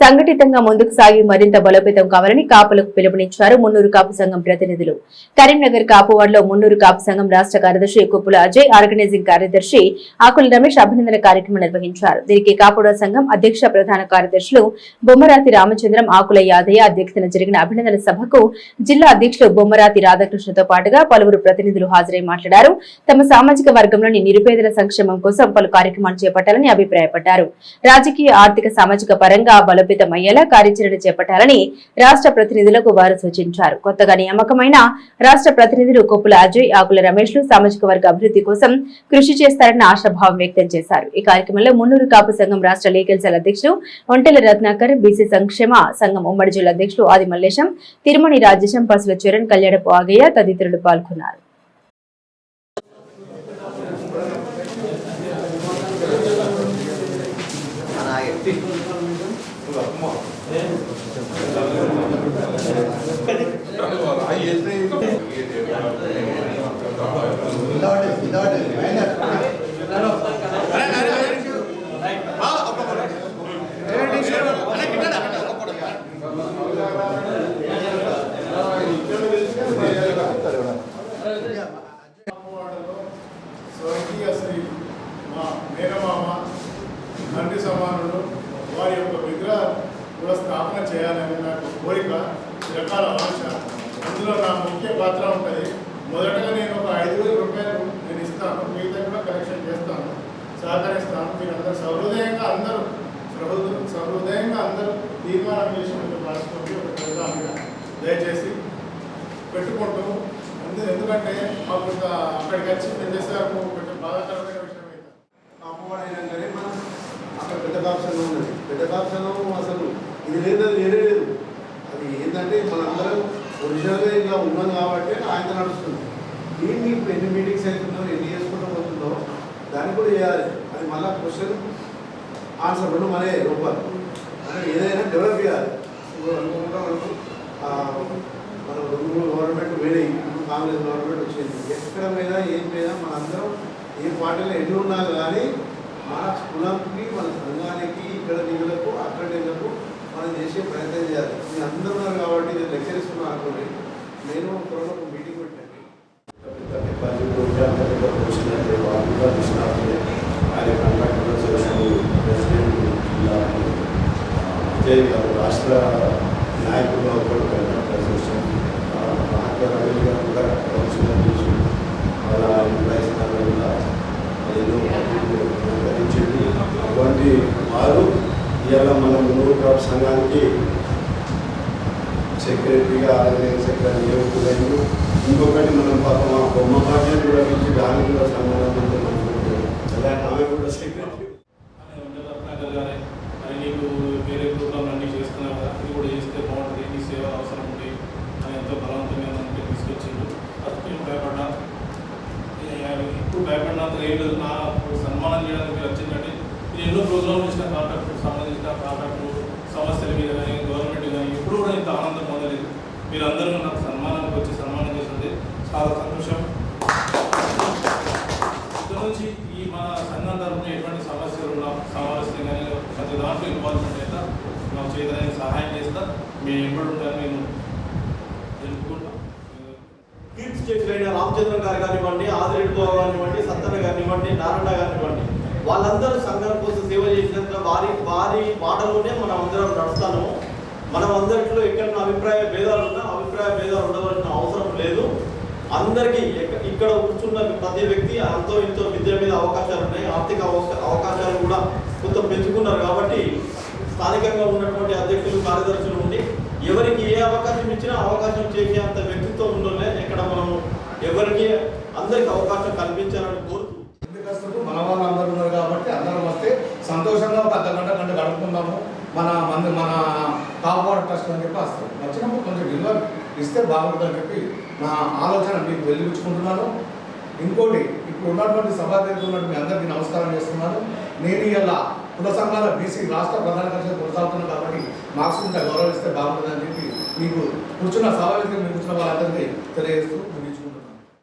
సంఘటితంగా ముందుకు సాగి మరింత బలోపేతం కావాలని కాపులకు పిలుపునిచ్చారు మున్నూరు కాపు సంఘం ప్రతినిధులు. కరీంనగర్ కాపు వార్డులో మున్నూరు కాపు సంఘం రాష్ట్ర కార్యదర్శి కుప్పుల అజయ్ ఆర్గనైజింగ్ కార్యదర్శి ఆకుల రమేష్ అభినందన కార్యక్రమం నిర్వహించారు. దీనికి కాపుడ సంఘం అధ్యక్ష ప్రధాన కార్యదర్శులు బొమ్మరాతి రామచంద్రం ఆకుల యాదయ్య అధ్యక్షతన జరిగిన అభినందన సభకు జిల్లా అధ్యక్షులు బొమ్మరాతి రాధాకృష్ణతో పాటుగా పలువురు ప్రతినిధులు హాజరై మాట్లాడారు. తమ సామాజిక వర్గంలోని నిరుపేదల సంక్షేమం కోసం పలు కార్యక్రమాలు చేపట్టాలని అభిప్రాయపడ్డారు. రాజకీయ ఆర్థిక సామాజిక పరంగా బలోపేతం అయ్యేలా కార్యాచరణ చేపట్టాలని రాష్ట్ర ప్రతినిధులకు వారు సూచించారు. కొత్తగా నియామకమైన రాష్ట్ర ప్రతినిధులు కొప్పుల అజయ్ ఆకుల రమేష్లు సామాజిక వర్గ అభివృద్ధి కోసం కృషి చేస్తారని ఆశాభావం వ్యక్తం చేశారు. ఈ కార్యక్రమంలో మున్నూరు కాపు సంఘం రాష్ట్ర లీగల్ సెల్ అధ్యక్షులు ఒంటెల రత్నాకర్ బీసీ సంక్షేమ సంఘం ఉమ్మడి జిల్లా అధ్యక్షులు ఆది మల్లేశం తిరుమణి రాజేశం పసుల చరణ్ కళ్యాణపు ఆగయ్య తదితరులు పాల్గొన్నారు. స్వర్గీయ శ్రీ మా మేనమామ తండ్రి సమానుడు వారి యొక్క విగ్రహ కూడా స్థాపన చేయాలని నాకు కోరిక రకాల ఆశ అందులో నా ముఖ్య పాత్ర ఉంటుంది మొదటగా నేను ఒక ఐదు వేల రూపాయలు నేను ఇస్తాను మిగతా కూడా కలెక్షన్ చేస్తాను సహకరిస్తాను మీరు అందరూ సహృదయంగా అందరూ సహృదయంగా అందరూ తీర్మానం చేసి కొంచెం రాసుకోండి ఒక దయచేసి పెట్టుకుంటూ ఎందు- ఎందుకంటే మాకు అక్కడికి వచ్చి మేము చేసేందుకు కొంచెం బాధాకరమైన విషయం అయితే. కాపాడైనా కానీ మనం అక్కడ పెద్ద కాప్షన్ ఉన్నది. పెద్ద కాప్షన్ అసలు ఇది లేదు అది వేరే లేదు. అది ఏంటంటే మనందరం ఒరిజినల్గా ఇలా ఉన్నాం కాబట్టి ఆయన నడుస్తుంది. ఏంటి ఇప్పుడు ఎన్ని మీటింగ్స్ అవుతుందో ఎన్ని చేసుకుంటూ పోతుందో దాన్ని కూడా చేయాలి. అది మళ్ళీ క్వశ్చన్ ఆన్సర్ రెండు మనే రూపాయలు అంటే ఏదైనా డెవలప్ చేయాలి. ఇప్పుడు అనుకుంటా మనకు గవర్నమెంట్ వేరే కాంగ్రెస్ గవర్నమెంట్ వచ్చింది. ఎక్కడ మీద ఏం మీద మనందరం ఏ పార్టీలో ఎన్ని ఉన్నా కానీ మన కులంకి మన సంఘానికి ఇక్కడ నిధులకు అక్కడ నిధులకు మనం చేసే ప్రయత్నం చేయాలి. మీరు అందరూ ఉన్నారు కాబట్టి నేను లెక్చర్ ఇస్తున్నాను అనుకోండి. నేను త్వరలో ఒక మీటింగ్ పెట్టండి. రాష్ట్ర నాయకులు ఒకటి కాంట్రాక్టర్ అసోసియేషన్ అటువంటి వారు ఇవాళ మన మున్నూరు క్రాప్ సంఘానికి సెక్రటరీగా ఆర్గనైజ్ సెక్రటరీ నియోజకవర్గంలో ఇంకొకటి మనం పాపం ఆ బొమ్మ పాటలు కూడా పిలిచి దానికి కూడా సంబంధం ఉంటుంది అలాగే ఆమె కూడా సెక్రటరీ అని ఉండే రత్నాకర్ గారే మరి నీకు వేరే ప్రోగ్రామ్ అన్నీ చేస్తున్నావు కదా ఇది కూడా చేస్తే బాగుంటుంది నీ సేవ అవసరం ఉంది అని ఎంతో బలవంతంగా మనకి తీసుకొచ్చిండు అది నేను భయపడ్డా ఏ- ఇప్పుడు భయపడినంత ఏం లేదు నా సన్మానం చేయడానికి మీరు వచ్చిందంటే నేను ఎన్నో ప్రోగ్రాంలు ఇచ్చిన కాంట్రాక్ట్ సంబంధించిన కాంట్రాక్ట్ సమస్యల మీద కానీ గవర్నమెంట్ కానీ ఎప్పుడు కూడా ఇంత ఆనందం పొందలేదు. మీరందరూ నాకు సన్మానానికి వచ్చి సన్మానం చేసింది చాలా సంతోషం. ఇక్కడ నుంచి ఈ మన సంఘం తరఫున ఎటువంటి సమస్యలు ఉన్నా సమావేశం కానీ ప్రతి దాంట్లో ఇన్వాల్వ్మెంట్ అయితే మాకు చేయడానికి సహాయం చేస్తా. మేము ఎప్పుడు ఉంటాను నేను తెలుపుకుంటాం కీర్తి చేసిన రామచంద్రన్ గారు కానివ్వండి ఆదిరెడ్డి బాబు కానివ్వండి సత్తన్న కానివ్వండి నారాయణ కానివ్వండి. వాళ్ళందరూ సంఘం కోసం సేవ చేసినంత వారి వారి మాటలోనే మనం అందరం నడుస్తాము. మనం అందరిలో ఎక్కడ అభిప్రాయ భేదాలు ఉన్నా అభిప్రాయ భేదాలు ఉండవలసిన అవసరం లేదు. అందరికీ ఎక్క- ఇక్కడ కూర్చున్న ప్రతి వ్యక్తి అంతో ఇంతో విద్య మీద అవకాశాలు ఉన్నాయి. ఆర్థిక అవకాశాలు కూడా కొంత పెంచుకున్నారు కాబట్టి స్థానికంగా ఉన్నటువంటి అధ్యక్షులు కార్యదర్శులు ఉండి ఎవరికి ఏ అవకాశం ఇచ్చినా అవకాశం చేసే అంత వ్యక్తిత్వం ఉండలే ఇక్కడ మనం ఎవరికి అందరికి అవకాశం కల్పించాలని కోరుతున్నాం ఎందుకు మన వాళ్ళు అందరూ ఉన్నారు కాబట్టి అందరం వస్తే సంతోషంగా ఒక అర్ధ గంట గంట గడుపుకుందాము మన టాప్ వాటర్ ట్రస్ట్ అని చెప్పి వస్తాం వచ్చినప్పుడు కొంచెం విలువ ఇస్తే బాగుంటుందని చెప్పి నా ఆలోచన మీకు వెలిగించుకుంటున్నాను ఇంకోటి ఇప్పుడు ఉన్నటువంటి సభాధ్యక్షులు ఉన్నటువంటి మీ అందరికీ నమస్కారం చేస్తున్నాను. నేను ఇలా కుల సంఘాల బీసీ రాష్ట్ర ప్రధాన కార్యదర్శి కొనసాగుతున్నాను కాబట్టి మాకు ఉంటే గౌరవిస్తే బాగుంటుందని చెప్పి మీకు కూర్చున్న సభ కూర్చున్న వాళ్ళందరికీ తెలియజేస్తూ